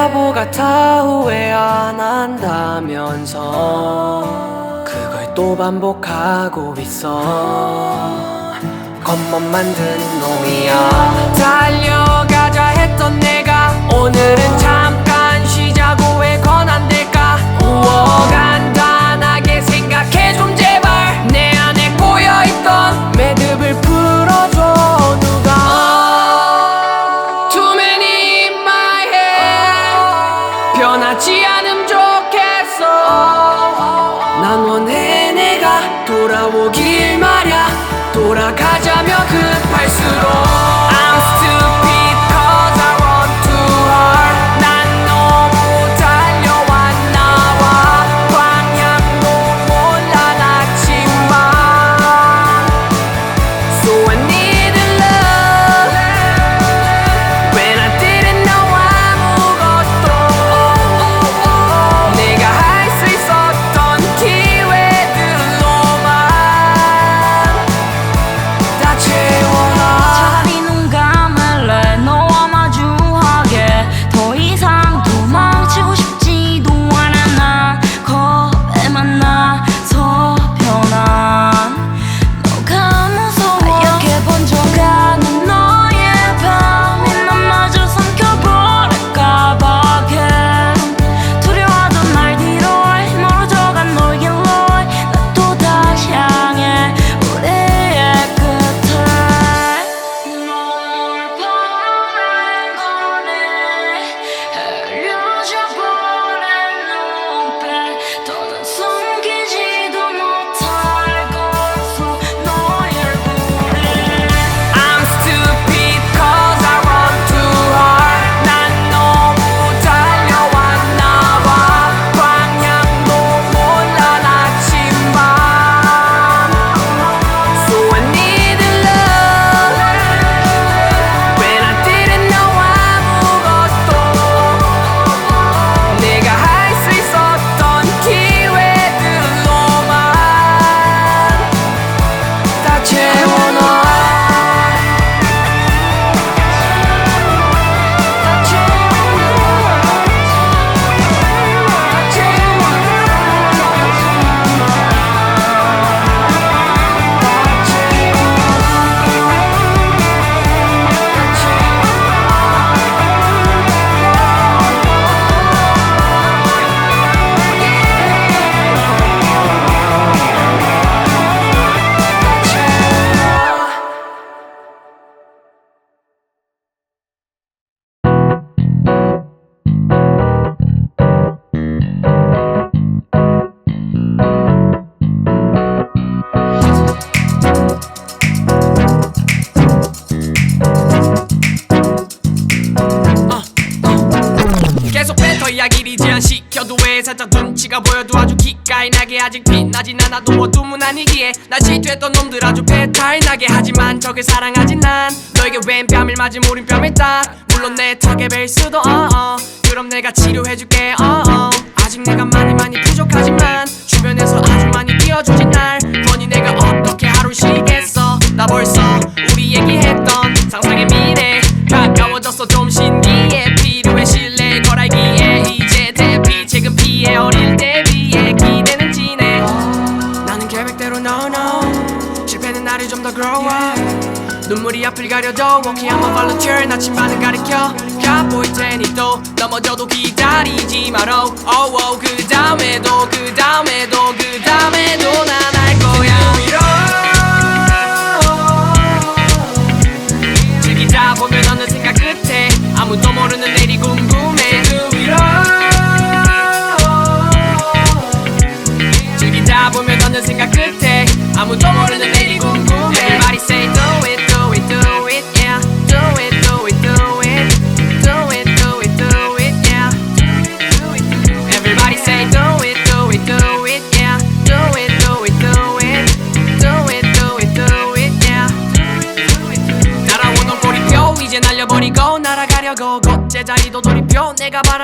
바보 같아 후회 안 한다면서 그걸 또 반복하고 있어. 겉멋 만든 놈이야. 달려가자 했던 내가 오늘은 잠깐 쉬자고 왜 권한될까? 우워간 하며 급할수록. 살짝 눈치가 보여도 아주 기가이 나게 아직 빛나진 않아도 모두 무난이기에 낮이 됐던 놈들 아주 배탈 나게. 하지만 저게 사랑하진 난 너에게 웬 뺨을 맞은 우린 뺨을 따. 물론 내 타겟일 수도 어어. 그럼 내가 치료해줄게 어어. 아직 내가 많이 많이 부족하지만 주변에서 아주 많이 뛰어주진 날. 보니 내가 어떻게 하루씩 눈물이 앞을 가려도 Walking I'm a volunteer 나 침반은 가리켜. 가보일 테니 또 넘어져도 기다리지 말어. Oh, oh, 그 다음에도 그 다음에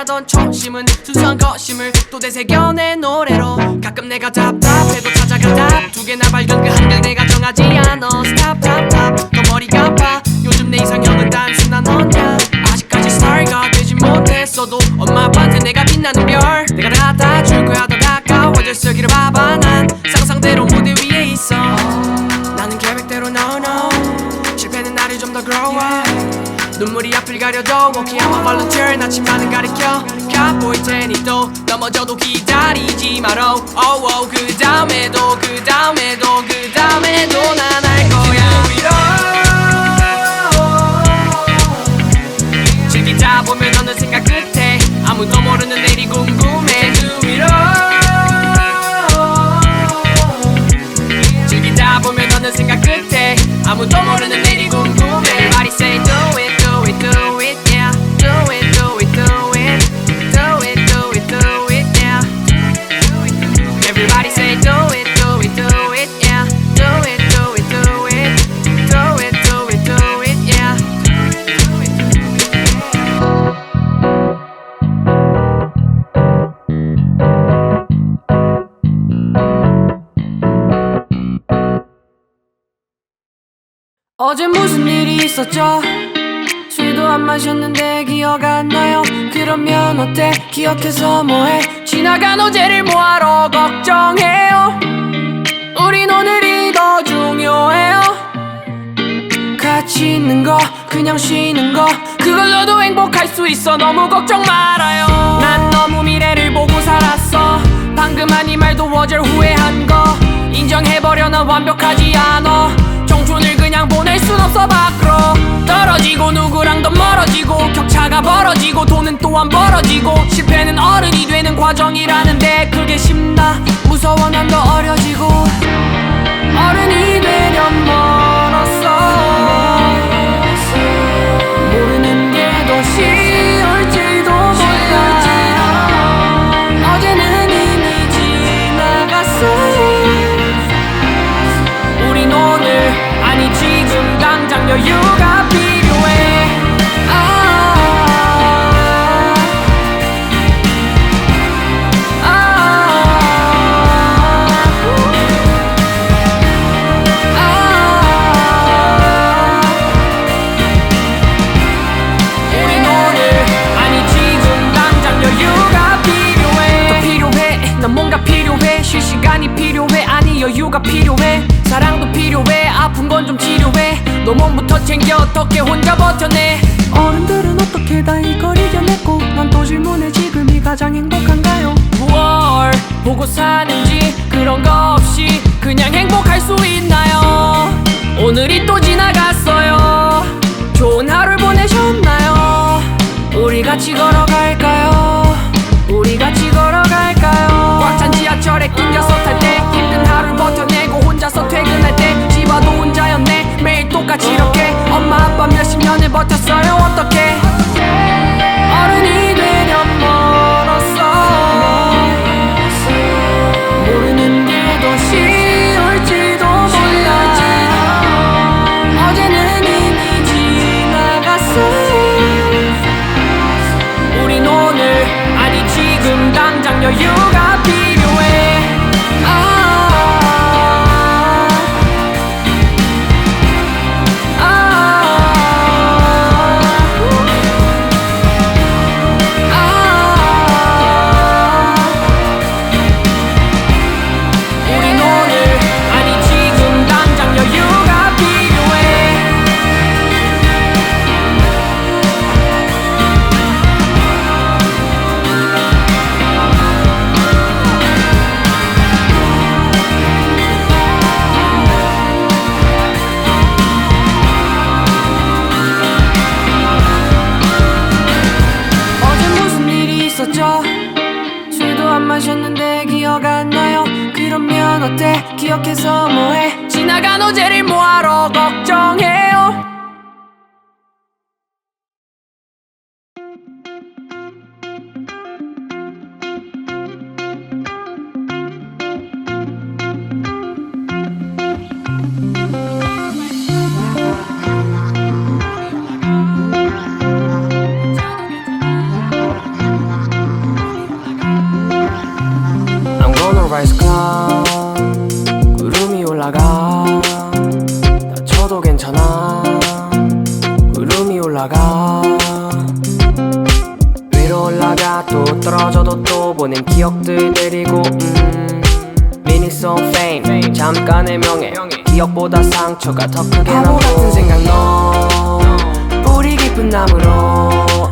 가던 초심은 순수한 거심을 또 되새겨 내 노래로 가끔 내가 다 가려도 오케이 I'm a volunteer 나침반은 가리켜. 갓보이 테니 또 넘어져도 기다리지 마라 oh, oh, 그 다음에도 그 다음에도 그 다음에도 난할 거야. 즐기다 보면 어느 생각 끝에 아무도 모르는 내일이 궁금해. 그 위로 즐기다 보면 어느 생각 끝에 아무도 모르는 내일이 어제 무슨 일이 있었죠? 술도 안 마셨는데 기억 안 나요. 그러면 어때? 기억해서 뭐해? 지나간 어제를 뭐하러 걱정해요? 우린 오늘이 더 중요해요. 같이 있는 거 그냥 쉬는 거 그걸로도 행복할 수 있어. 너무 걱정 말아요. 난 너무 미래를 보고 살았어. 방금 한 이 말도 어제 후회한 거. 인정해버려. 난 완벽하지 않아 없어 밖으로 떨어지고 누구랑 더 멀어지고 격차가 벌어지고 돈은 또한 벌어지고 실패는 어른이 되는 과정이라는데 그게 쉽나? 무서워 난 더 어려지고 어른이 되면 멀었어 여유가 필요해. 아, 아, 우린 오늘 아니 지금 당장 여유가 필요해. 또 필요해. 난 뭔가 필요해. 쉴 시간이 필요해. 아니 여유가 필요해. 사랑도 필요해. 아픈 건 좀 치료해 너 몸부터 챙겨 어떻게 혼자 버텨내? 어른들은 어떻게 다 이걸 이겨냈고 난 또 질문해 지금이 가장 행복한가요? 뭘 보고 사는지 그런 거 없이 그냥 행복할 수 있나요? 오늘이 또 지나갔어요. 좋은 하루를 보내셨나요? 우리 같이 걸어갈까 이렇게 엄마 아빠 몇십 년을 버텼어요. 어떻게 어때 기 기억들 데리고 음. 미니송 fame. 잠깐의 명예. 기억보다 상처가 더 크게 바보 같은 생각 너 뿌리 깊은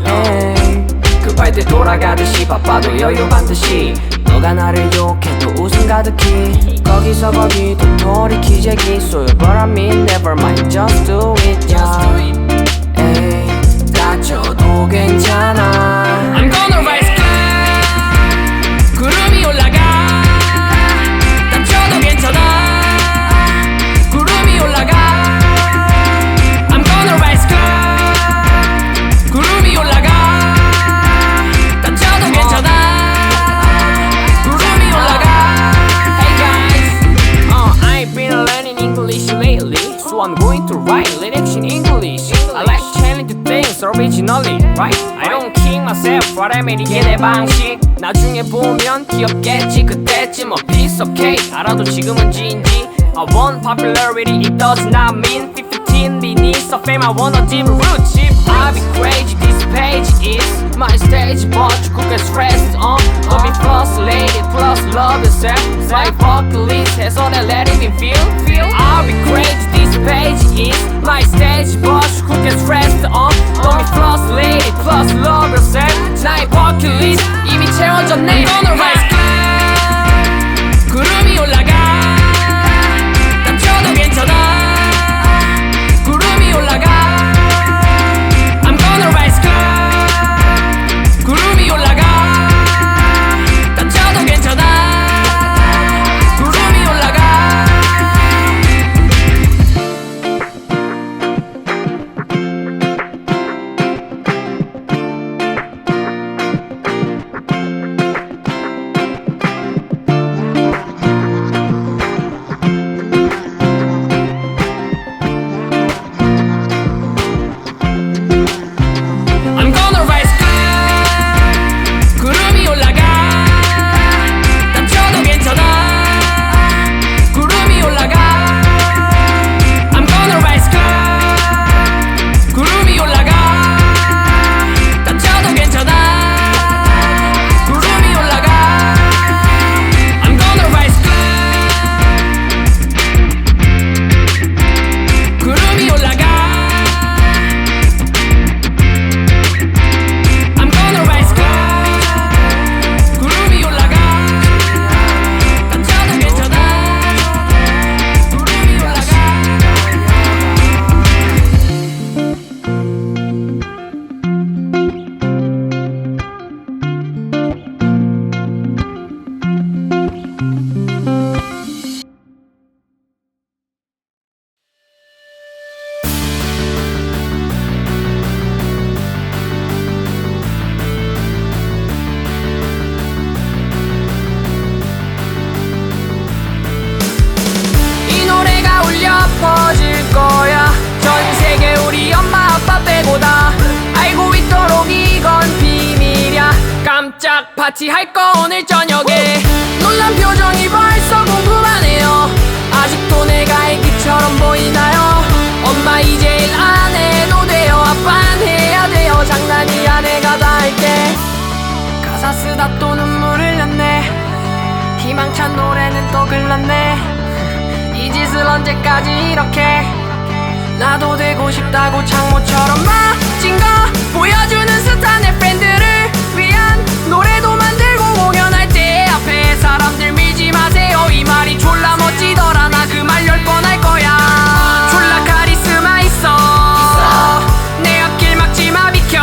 에이. 급할 때 돌아가듯이 바빠도 여유 반드시. 너가 나를 욕해도 웃음 가득히. 거기서 거기 도토리 기재기 So but I mean never mind. Just do it yeah. 에이 다쳐도 괜찮아. I'm gonna so I'm going to write lyrics in English. I like challenge things originally, right? I don't kick myself, what I made 이게 내 방식. 나중에 보면 귀엽겠지 그때쯤 a piece of cake. 알아도 지금은 진지. I want popularity, it does not mean 15 minutes of fame. I want a deep root chip. I'll be crazy, this page is my stage, but you could get stressed on. Don't be frustrated, plus love yourself. My bucket list has all that let it be feel, feel. I'll be crazy, this page is my stage, but you could get stressed on. Don't be frustrated, plus love yourself. 나의 bucket list 이미 채워졌네. I'm gonna rise 깜짝 파티할 거 오늘 저녁에. 놀란 표정이 벌써 궁금하네요. 아직도 내가 애기처럼 보이나요? 엄마 이제 일 안 해도 돼요. 아빠는 해야 돼요. 장난이야 내가 다 할게. 가사 쓰다 또 눈물 흘렸네. 희망찬 노래는 또 글렀네. 이 짓을 언제까지 이렇게 나도 되고 싶다고 창모처럼 멋진 거 보여주는 스타의 팬들 말이 졸라 멋지더라. 나 그 말 열 번 할 거야. 졸라 카리스마 있어. 내 앞길 막지 마 비켜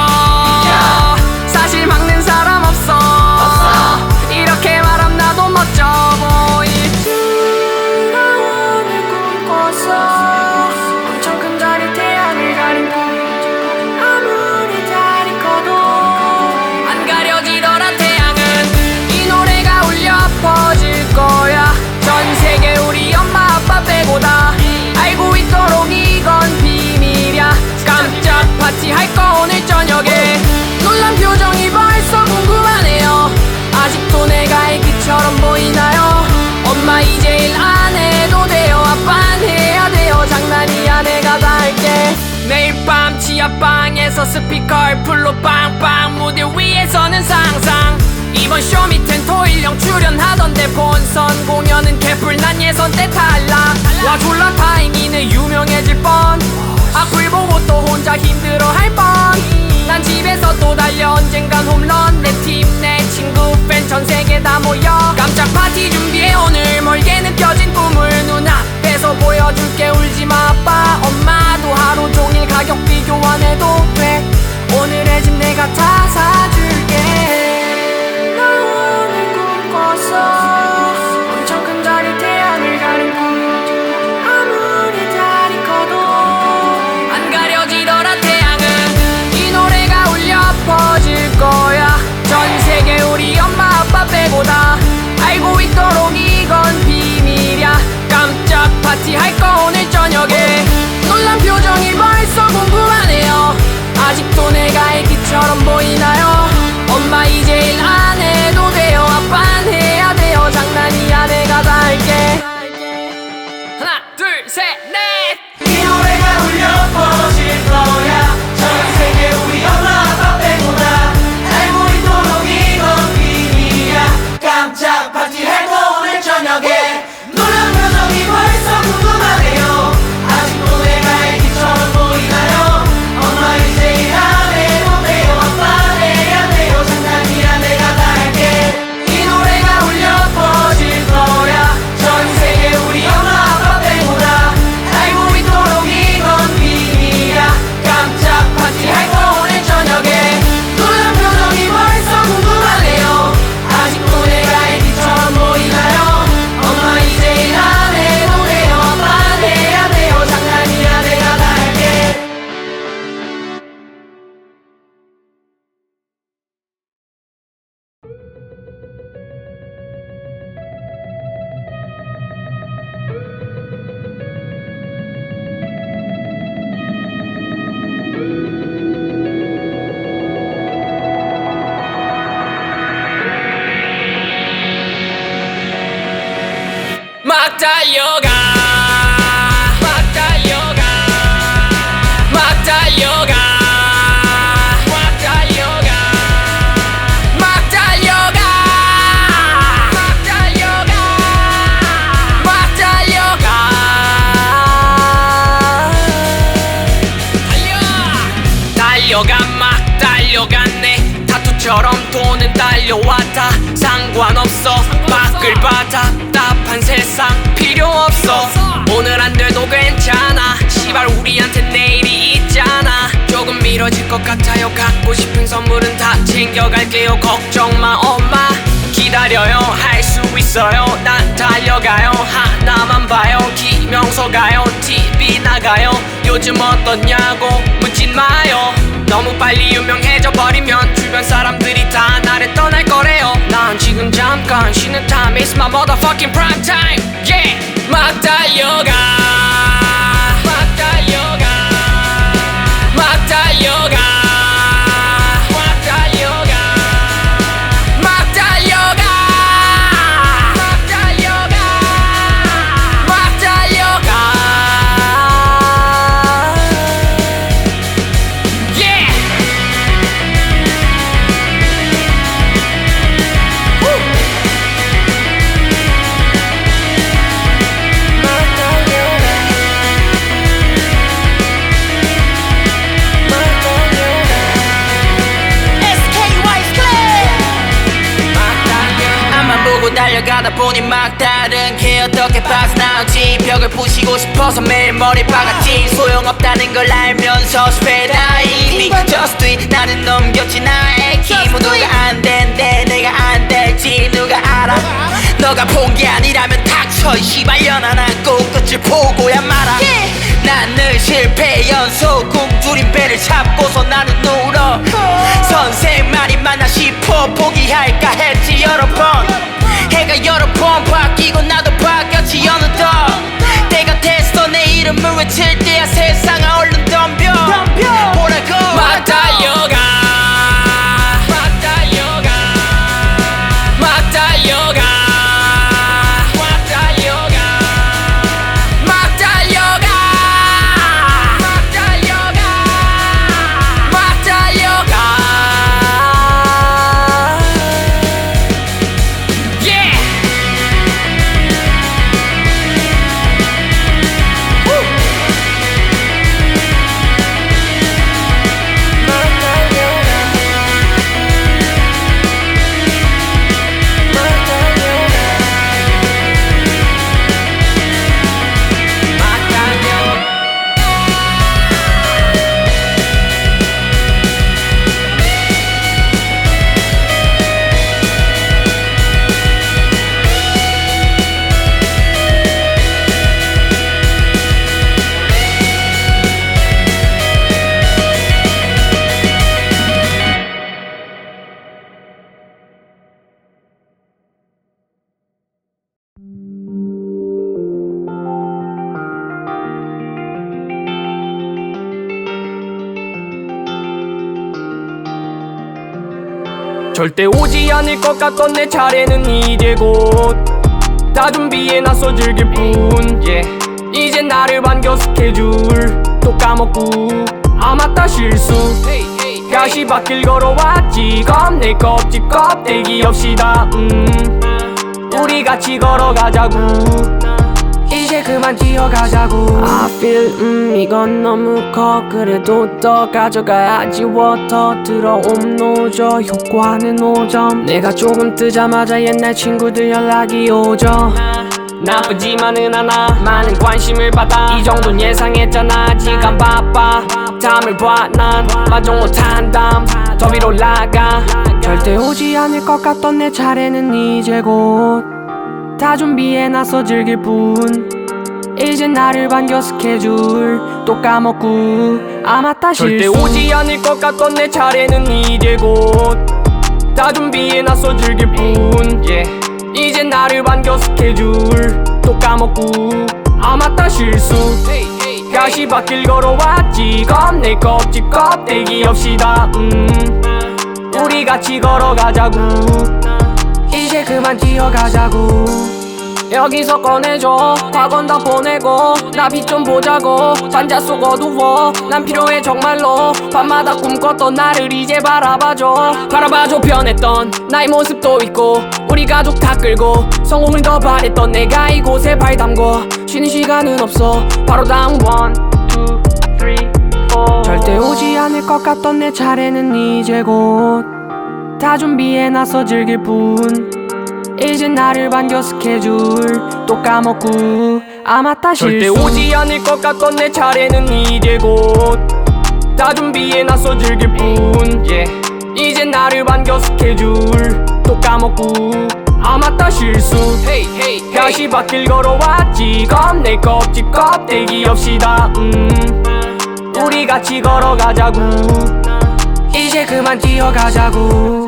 놀란 표정이 벌써 궁금하네요. 아직도 내가 애기처럼 보이나요? 엄마 이제 일 안 해도 돼요. 아빠는 해야 돼요. 장난이야. 내가 다 할게. 매일 밤 지하방에서 스피커를 풀로 빵빵 무대 위에서는 상상. 이번 쇼 밑엔 토일령 출연하던데 본선 공연은 개뿔 난 예선 때 탈락. 와 졸라 다행이네. 유명해질 뻔 가격 비교 안 해도 처럼 돈은 달려왔다. 상관없어. 밖을 받아. 답한 세상 필요 없어. 오늘 안 돼도 괜찮아. 시발 우리한테 내일이 있잖아. 조금 미뤄질 것 같아요. 갖고 싶은 선물은 다 챙겨갈게요. 걱정 마 엄마. 기다려요. 할 수 있어요. 난 달려가요. 하나만 봐요. 기명서 가요. TV 나가요. 요즘 어떻냐고 묻진 마요. 너무 빨리 유명해져 버리면 주변 사람들이 다 나를 떠날 거래요. 난 지금 잠깐 쉬는 time It's my motherfucking prime time. Yeah! 막 달려가 막 달려가 막 달려가. 잡고서 나는 울어. 선생 말이 많아 싶어 포기할까 절대 오지 않을 것 같던 내 차례는 이제 곧 다 준비해놨어 즐길 뿐 yeah. 이제 나를 반겨 스케줄 또 까먹고 아 맞다 실수. 다시 바뀔 걸어왔지. 겁낼 거 없지. 껍데기 없이 다. 음. 우리 같이 걸어가자고 그만 뛰어가자고. I feel 음 이건 너무 커. 그래도 더 가져가야지. 워터 들어옴 노저 효과는 5점. 내가 조금 뜨자마자 옛날 친구들 연락이 오죠. 나쁘지만은 않아. 많은 관심을 받아. 이 정도는 예상했잖아. 지금 바빠. 담을 봐난 만족 못한 담 더 위로 올라가. 절대 오지 않을 것 같던 내 차례는 이제 곧 다 준비해놨어 즐길 뿐 이제 나를 반겨 스케줄 또 까먹고 아 맞다 절대 오지 않을 것 같던 내 차례는 이제 곧다 준비해놨어 즐길 뿐. 이제 나를 반겨 스케줄 또 까먹고 아 맞다 실수. 다시 바뀔 걸어왔지. 거 없지 껍데기 없이 다. 음. 우리 같이 걸어가자고. 이제 그만 뛰어가자고 여기서 꺼내줘. 학원 다 보내고 나 빛 좀 보자고. 반자 속 어두워. 난 필요해 정말로. 밤마다 꿈꿨던 나를 이제 바라봐줘. 바라봐줘 변했던 나의 모습도 있고 우리 가족 다 끌고 성공을 더 바랬던 내가 이곳에 발 담궈 쉬는 시간은 없어. 바로 다음 원, 투, 쓰리, 포. 절대 오지 않을 것 같던 내 차례는 이제 곧 다 준비해놨어 즐길 뿐 이제 나를 반겨 스케줄 또 까먹고 아 맞다 절대 오지 않을 것 같던 내 차례는 이제 곧다 준비해 놨어 즐길 뿐 이제 나를 반겨 스케줄 또 까먹고 아 맞다 실수. 다시 바뀔 걸어왔지. 거 없지 껍데기 없이 다. 음. 우리 같이 걸어가자고. 이제 그만 뛰어가자고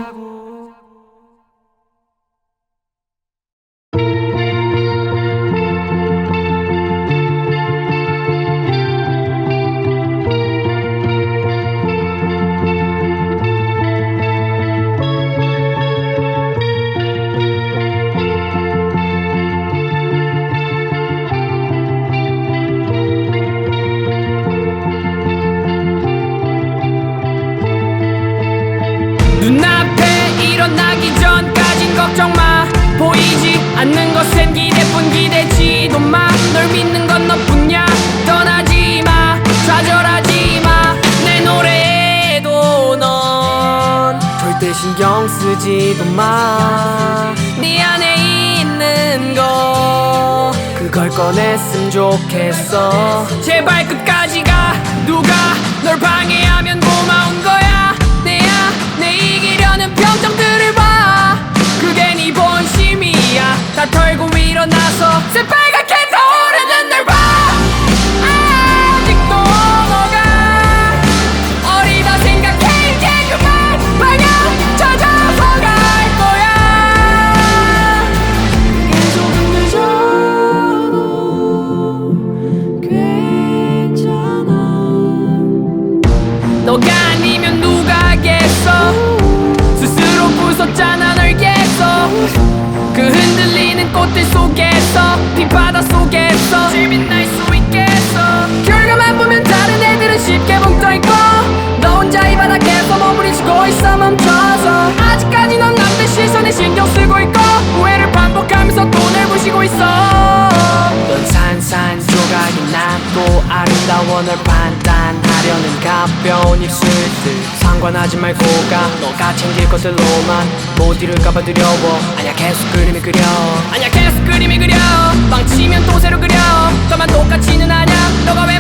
않는 것엔 기대뿐 기대지도 마 널 믿는 건 너뿐이야. 떠나지 마 좌절하지 마 내 노래에도 넌 절대 신경 쓰지도 마네 안에 있는 거 그걸 꺼냈으면 좋겠어. 제발 끝까지 가 누가 널 방해하면 고마운 거야. 내야 내 이기려는 평정들을 봐. 그게 네 본심이야 다 털고 일어나서 널 판단하려는 가벼운 입술들. 상관하지 말고 가. 너가 챙길 것들로만 못 이룰까봐 두려워. 아냐 계속 그림이 그려. 아냐 계속 그림이 그려. 망치면 또 새로 그려. 너만 똑같지는 않아 너가 왜